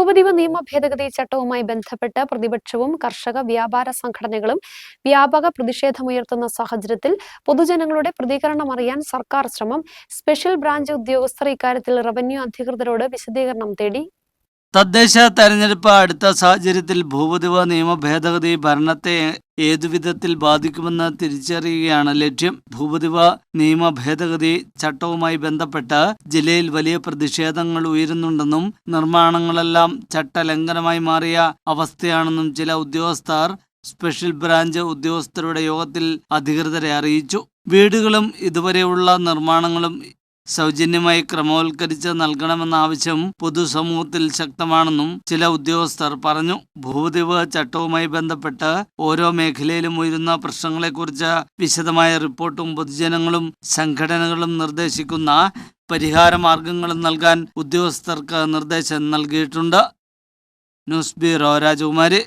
ഭൂപതിവ് നിയമ ഭേദഗതി ചട്ടവുമായി ബന്ധപ്പെട്ട് പ്രതിപക്ഷവും കർഷക വ്യാപാര സംഘടനകളും വ്യാപക പ്രതിഷേധമുയർത്തുന്ന സാഹചര്യത്തിൽ പൊതുജനങ്ങളുടെ പ്രതികരണം അറിയാൻ സർക്കാർ ശ്രമം. സ്പെഷ്യൽ ബ്രാഞ്ച് ഉദ്യോഗസ്ഥർ ഇക്കാര്യത്തിൽ റവന്യൂ അധികൃതരോട് വിശദീകരണം തേടി തദ്ദേശ തെരഞ്ഞെടുപ്പ് അടുത്ത സാഹചര്യത്തിൽ ഭൂപതിവ നിയമ ഭേദഗതി ഭരണത്തെ ഏതുവിധത്തിൽ ബാധിക്കുമെന്ന് തിരിച്ചറിയുകയാണ് ലക്ഷ്യം. ഭൂപതിവ നിയമ ഭേദഗതി ചട്ടവുമായി ബന്ധപ്പെട്ട് ജില്ലയിൽ വലിയ പ്രതിഷേധങ്ങൾ ഉയരുന്നുണ്ടെന്നും നിർമ്മാണങ്ങളെല്ലാം ചട്ടലംഘനമായി മാറിയ അവസ്ഥയാണെന്നും ചില ഉദ്യോഗസ്ഥർ സ്പെഷ്യൽ ബ്രാഞ്ച് ഉദ്യോഗസ്ഥരുടെ യോഗത്തിൽ അധികൃതരെ അറിയിച്ചു. വീടുകളും ഇതുവരെയുള്ള നിർമ്മാണങ്ങളും സൗജന്യമായി ക്രമവൽക്കരിച്ച് നൽകണമെന്ന ആവശ്യം പൊതുസമൂഹത്തിൽ ശക്തമാണെന്നും ചില ഉദ്യോഗസ്ഥർ പറഞ്ഞു. ഭൂതിവ് ചട്ടവുമായി ബന്ധപ്പെട്ട് ഓരോ മേഖലയിലും ഉയരുന്ന പ്രശ്നങ്ങളെക്കുറിച്ച് വിശദമായ റിപ്പോർട്ടും പൊതുജനങ്ങളും സംഘടനകളും നിർദ്ദേശിക്കുന്ന പരിഹാര മാർഗങ്ങളും നൽകാൻ ഉദ്യോഗസ്ഥർക്ക് നിർദ്ദേശം നൽകിയിട്ടുണ്ട്. ന്യൂസ് ബ്യൂറോ രാജകുമാരി.